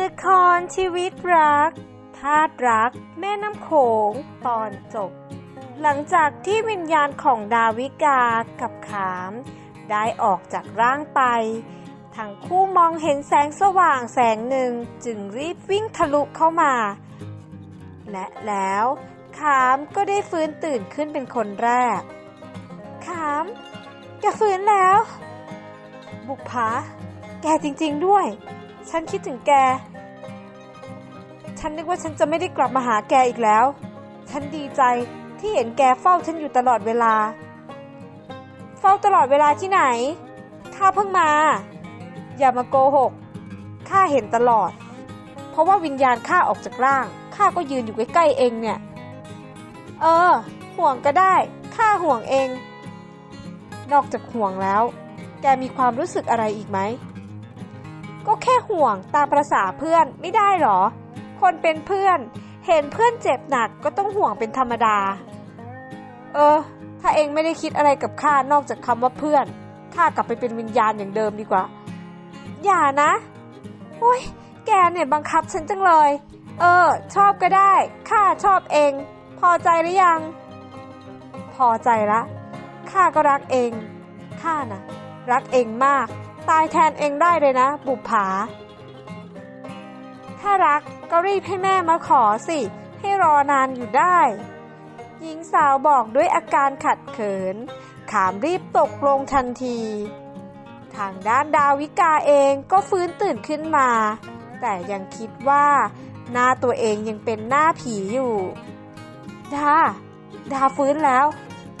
ละครชีวิตรักธาตุรัก แม่น้ำโขงตอนจบ หลังจากที่วิญญาณของดาวิกากับขาม ได้ออกจากร่างไป ทั้งคู่มองเห็นแสงสว่างแสงหนึ่งจึงรีบวิ่งทะลุเข้ามา และแล้วขามก็ได้ฟื้นตื่นขึ้นเป็นคนแรก ขามแกฟื้นแล้ว บุกผาแกจริง ๆด้วย ฉันคิดถึงแก ฉันนึกว่าฉันจะไม่ได้กลับมาหาแกอีกแล้ว ฉันดีใจที่เห็นแกเฝ้าฉันอยู่ตลอดเวลา เฝ้าตลอดเวลาที่ไหน ข้าเพิ่งมา อย่ามาโกหก ข้าเห็นตลอด เพราะว่าวิญญาณข้าออกจากร่าง ข้าก็ยืนอยู่ใกล้ๆเองเนี่ย เออ ห่วงก็ได้ ข้าห่วงเอง นอกจากห่วงแล้ว แกมีความรู้สึกอะไรอีกไหม ก็แค่ห่วงตามประษาเพื่อนไม่ได้หรอ คนเป็นเพื่อน เห็นเพื่อนเจ็บหนักก็ต้องห่วงเป็นธรรมดา เออ ถ้าเองไม่ได้คิดอะไรกับข้านอกจากคำว่าเพื่อนข้ากลับไปเป็นวิญญาณอย่างเดิมดีกว่า อย่านะโอ้ยแกเนี่ยบังคับฉันจังเลย เออ ชอบก็ได้ข้าชอบเอง พอใจหรือยัง พอใจละข้าก็รักเองข้านะรักเองมากายแทนเองได้เลยนะ บุปผา ถ้ารักก็รีบให้แม่มาขอสิ ให้รอนานอยู่ได้ หญิงสาวบอกด้วยอาการขัดเขิน ขามรีบตกลงทันที ทางด้านดาวิกาเองก็ฟื้นตื่นขึ้นมา แต่ยังคิดว่า หน้าตัวเองยังเป็นหน้าผีอยู่ ดา ดาฟื้นแล้ว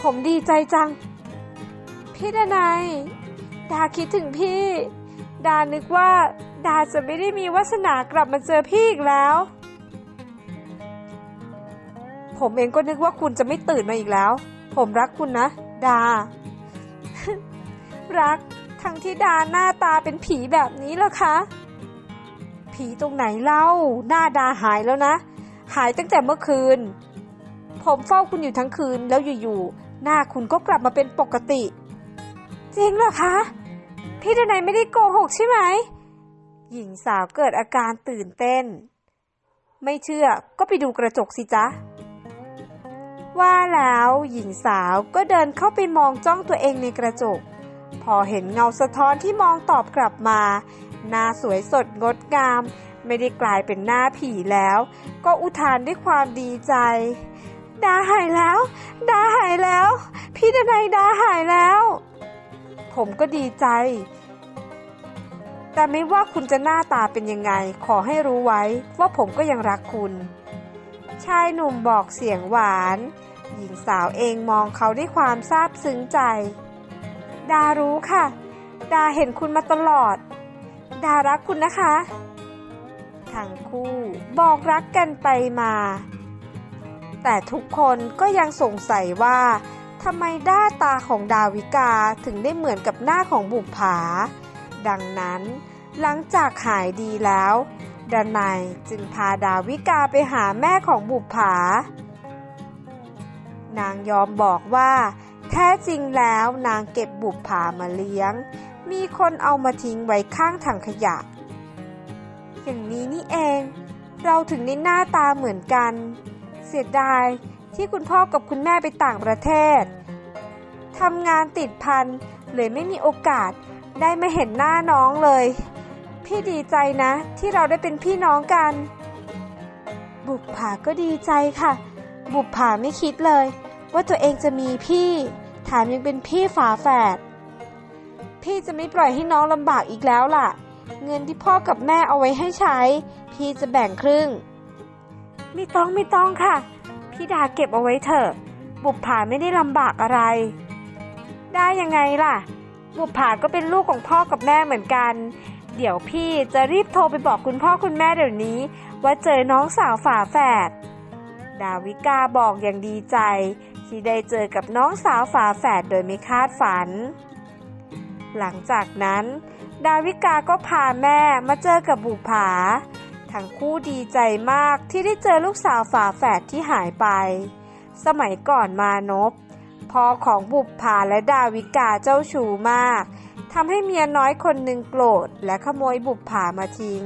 ผมดีใจจัง พี่ดนาย ดาคิดถึงพี่ ดานึกว่า ดาจะไม่ได้มีวาสนากลับมาเจอพี่อีกแล้ว ผมเองก็นึกว่าคุณจะไม่ตื่นมาอีกแล้ว ผมรักคุณนะ ดา รักทั้งที่ดาหน้าตาเป็นผีแบบนี้เหรอคะ ผีตรงไหนเล่า หน้าดาหายแล้วนะ หายตั้งแต่เมื่อคืน ผมเฝ้าคุณอยู่ทั้งคืนแล้วอยู่ๆหน้าคุณก็กลับมาเป็นปกติ จริงเหรอคะ พี่ดนัยไม่ได้โกหกใช่ไหม หญิงสาวเกิดอาการตื่นเต้น ไม่เชื่อก็ไปดูกระจกสิจ๊ะ ว่าแล้วหญิงสาวก็เดินเข้าไปมองจ้องตัวเองในกระจก พอเห็นเงาสะท้อนที่มองตอบกลับมาหน้าสวยสดงดงาม ไม่ได้กลายเป็นหน้าผีแล้ว ก็อุทานด้วยความดีใจดาหายแล้ว ดาหายแล้ว พี่ดนัยดาหายแล้ว ผมก็ดีใจ แต่ไม่ว่าคุณจะหน้าตาเป็นยังไง ขอให้รู้ไว้ว่าผมก็ยังรักคุณ ชายหนุ่มบอกเสียงหวาน หญิงสาวเองมองเขาด้วยความซาบซึ้งใจ ดารู้ค่ะ ดาเห็นคุณมาตลอด ดารักคุณนะคะทั้งคู่บอกรักกันไปมา แต่ทุกคนก็ยังสงสัยว่า ทำไมหน้าตาของดาวิกาถึงได้เหมือนกับหน้าของบุปผา ดังนั้นหลังจากหายดีแล้วดานายจึงพาดาวิกาไปหาแม่ของบุปผา นางยอมบอกว่า แท้จริงแล้วนางเก็บบุปผามาเลี้ยง มีคนเอามาทิ้งไว้ข้างถังขยะ อย่างนี้นี่เอง เราถึงได้หน้าตาเหมือนกัน เสียดาย ที่คุณพ่อกับคุณแม่ไปต่างประเทศทำงานติดพันเลยไม่มีโอกาสได้มาเห็นหน้าน้องเลย พี่ดีใจนะที่เราได้เป็นพี่น้องกัน บุปผาก็ดีใจค่ะ บุปผาไม่คิดเลย ว่าตัวเองจะมีพี่แถมยังเป็นพี่ฝาแฝด พี่จะไม่ปล่อยให้น้องลำบากอีกแล้วล่ะ เงินที่พ่อกับแม่เอาไว้ให้ใช้ พี่จะแบ่งครึ่ง ไม่ต้องไม่ต้องค่ะ พี่ดาเก็บเอาไว้เถอะ บุปผาไม่ได้ลำบากอะไร ได้ยังไงล่ะ บุปผาก็เป็นลูกของพ่อกับแม่เหมือนกัน เดี๋ยวพี่จะรีบโทรไปบอกคุณพ่อคุณแม่เดี๋ยวนี้ ว่าเจอน้องสาวฝาแฝด ดาวิกาบอกอย่างดีใจ ที่ได้เจอกับน้องสาวฝาแฝดโดยไม่คาดฝัน หลังจากนั้น ดาวิกาก็พาแม่มาเจอกับบุปผา ทั้งคู่ดีใจมากที่ได้เจอลูกสาวฝาแฝดที่หายไป สมัยก่อนมานพพ่อของบุปผาและดาวิกาเจ้าชู้มากทำให้เมียน้อยคนหนึ่งโกรธและขโมยบุปผามาทิ้ง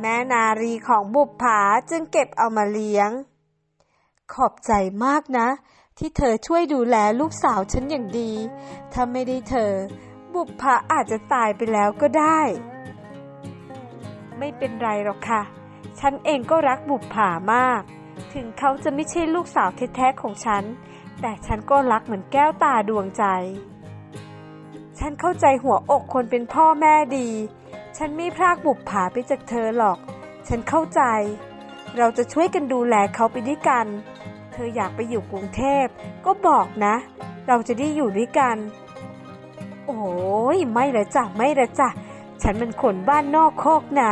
แม่นารีของบุปผาจึงเก็บเอามาเลี้ยง ขอบใจมากนะ ที่เธอช่วยดูแลลูกสาวฉันอย่างดี ถ้าไม่ได้เธอ บุปผาอาจจะตายไปแล้วก็ได้ ไม่เป็นไรหรอกค่ะ ฉันเองก็รักบุปผามาก ถึงเขาจะไม่ใช่ลูกสาวแท้ๆของฉัน แต่ฉันก็รักเหมือนแก้วตาดวงใจ ฉันเข้าใจหัวอกคนเป็นพ่อแม่ดี ฉันไม่พรากบุปผาไปจากเธอหรอก ฉันเข้าใจ เราจะช่วยกันดูแลเขาไปด้วยกัน เธออยากไปอยู่กรุงเทพก็บอกนะ เราจะได้อยู่ด้วยกัน โอ้ยไม่ละจ้ะไม่ละจ้ะ ฉันมันคนบ้านนอกโคกนา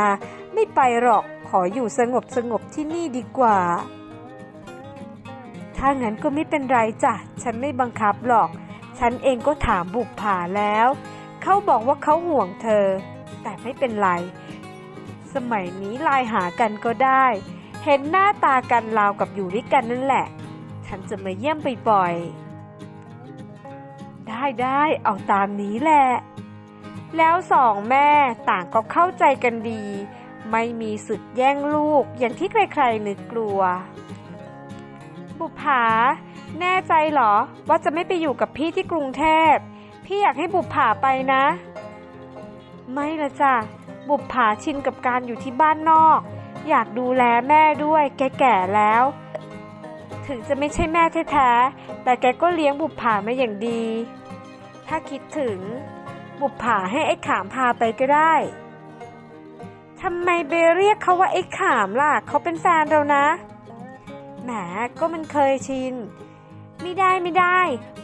ไม่ไปหรอกขออยู่สงบสงบที่นี่ดีกว่า ถ้างั้นก็ไม่เป็นไรจ้ะ ฉันไม่บังคับหรอก ฉันเองก็ถามบุปผาแล้ว เขาบอกว่าเขาห่วงเธอ แต่ไม่เป็นไร สมัยนี้ไลน์หากันก็ได้ เห็นหน้าตากันราวกับอยู่ด้วยกันนั่นแหละ ฉันจะมาเยี่ยมบ่อยๆได้ได้เอาตามนี้แหละ แล้วสองแม่ต่างก็เข้าใจกันดี ไม่มีสึกแย่งลูกอย่างที่ใครๆนึกกลัว บุภาแน่ใจเหรอว่าจะไม่ไปอยู่กับพี่ที่กรุงเทพ พี่อยากให้บุภาไปนะ ไม่ละจ้ะ บุภาชินกับการอยู่ที่บ้านนอก อยากดูแลแม่ด้วยแกแก่แล้ว ถึงจะไม่ใช่แม่แท้ๆแต่แกก็เลี้ยงบุภามาอย่างดี ถ้าคิดถึง บุภาให้ไอ้ขามพาไปก็ได้ทำไมไปเรียกเขาว่าไอ้ขามล่ะเขาเป็นแฟนเรานะแหมก็มันเคยชินไม่ได้ไม่ได้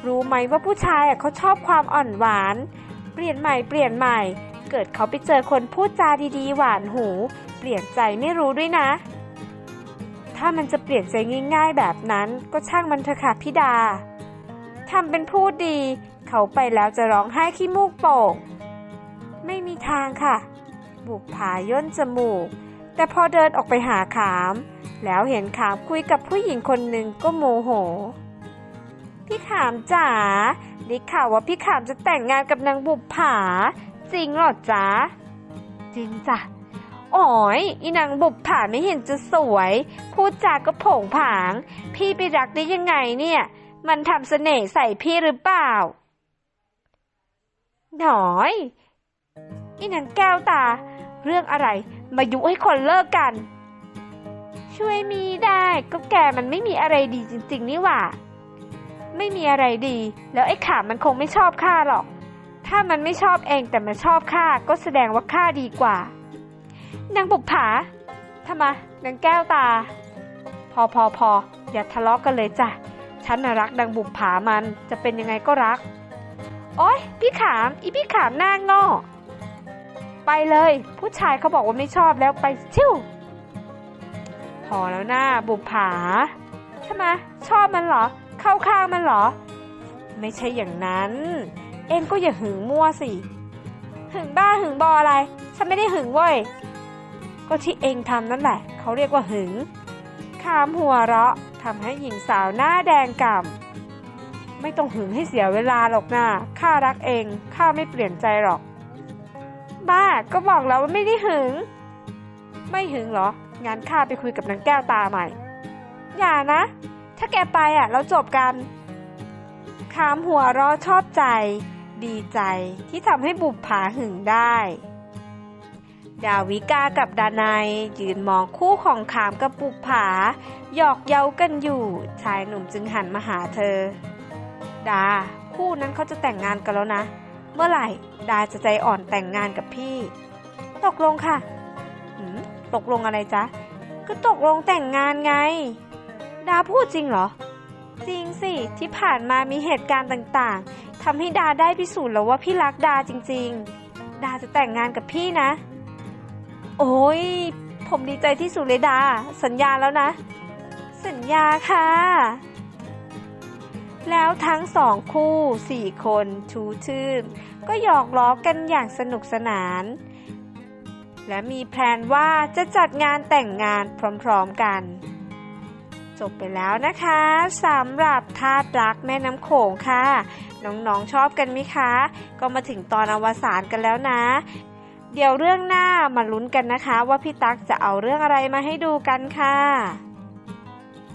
รู้ไหมว่าผู้ชายอะเขาชอบความอ่อนหวาน เปลี่ยนใหม่เปลี่ยนใหม่ เกิดเขาไปเจอคนพูดจาดีๆ หวานหู เปลี่ยนใจไม่รู้ด้วยนะ ถ้ามันจะเปลี่ยนใจง่าย ๆ แบบนั้นก็ช่างมันเถอะค่ะพี่ดาทำเป็นพูดดี เขาไปแล้วจะร้องไห้ขี้มูกโป่ง ไม่มีทางค่ะ บุกผาย่นจมูก แต่พอเดินออกไปหาขาม แล้วเห็นขามคุยกับผู้หญิงคนหนึ่งก็โมโห พี่ขามจ๋าได้ข่าวว่าพี่ขามจะแต่งงานกับนางบุปผา จริงหรอจ๊ะ จริงจ้ะอ๋อยอีนางบุปผาไม่เห็นจะสวย พูดจาก็โผงผาง พี่ไปรักได้ยังไงเนี่ย มันทำเสน่ห์ใส่พี่หรือเปล่า หน่อยอีนางแก้วตา เรื่องอะไรมายุให้คนเลิกกัน ช่วยมีได้ก็แกมันไม่มีอะไรดีจริง ๆ นี่หว่า ไม่มีอะไรดี แล้วไอ้ขามันคงไม่ชอบข้าหรอก ถ้ามันไม่ชอบเองแต่มันชอบข้าก็แสดงว่าข้าดีกว่านางบุกผาทำไมนางแก้วตา พอพอพออย่าทะเลาะกกันเลยจ้ะฉันน่ะรักนางบุกผามันจะเป็นยังไงก็รัก โอ๊ย พี่ขาม อีพี่ขามหน้าง้อไปเลย ผู้ชายเขาบอกว่าไม่ชอบแล้วไปชิวพอแล้วหน้าบุปผาทำไมชอบมันเหรอ เข้าข้างมันเหรอ ไม่ใช่อย่างนั้น เองก็อย่าหึงมั่วสิ หึงบ้าหึงบออะไร ฉันไม่ได้หึงเว้ย ก็ที่เองทำนั่นแหละ เขาเรียกว่าหึงขามหัวเราะทำให้หญิงสาวหน้าแดงก่ำ ไม่ต้องหึงให้เสียเวลาหรอกนะข้ารักเองข้าไม่เปลี่ยนใจหรอก บ้าก็บอกแล้วว่าไม่ได้หึง ไม่หึงเหรองั้นข้าไปคุยกับนางแก้วตาใหม่ อย่านะ ถ้าแกไปอะเราจบกัน ขามหัวรอชอบใจ ดีใจที่ทำให้บุปผาหึงได้ ดาวิกากับดานัยยืนมองคู่ของขามกับบุปผา หยอกเย้ากันอยู่ ชายหนุ่มจึงหันมาหาเธอ ดา คู่นั้นเขาจะแต่งงานกันแล้วนะ เมื่อไหร่ดาจะใจอ่อนแต่งงานกับพี่ ตกลงค่ะหืมตกลงอะไรจ๊ะ ก็ตกลงแต่งงานไง ดาพูดจริงเหรอ จริงสิ ที่ผ่านมามีเหตุการณ์ต่างๆทำให้ดาได้พิสูจน์แล้วว่าพี่รักดาจริง ๆ ดาจะแต่งงานกับพี่นะ โอ้ยผมดีใจที่สุดเลยดา สัญญาแล้วนะ สัญญาค่ะ แล้วทั้งสองคู่สี่คนชูชื่น ก็หยอกล้อกันอย่างสนุกสนาน และมีแพลนว่าจะจัดงานแต่งงานพร้อมๆกัน จบไปแล้วนะคะสำหรับทาตรักแม่น้ำโขงค่ะ น้องๆชอบกันไหมคะ ก็มาถึงตอนอวสานกันแล้วนะ เดี๋ยวเรื่องหน้ามาลุ้นกันนะคะ ว่าพี่ตั๊กจะเอาเรื่องอะไรมาให้ดูกันค่ะ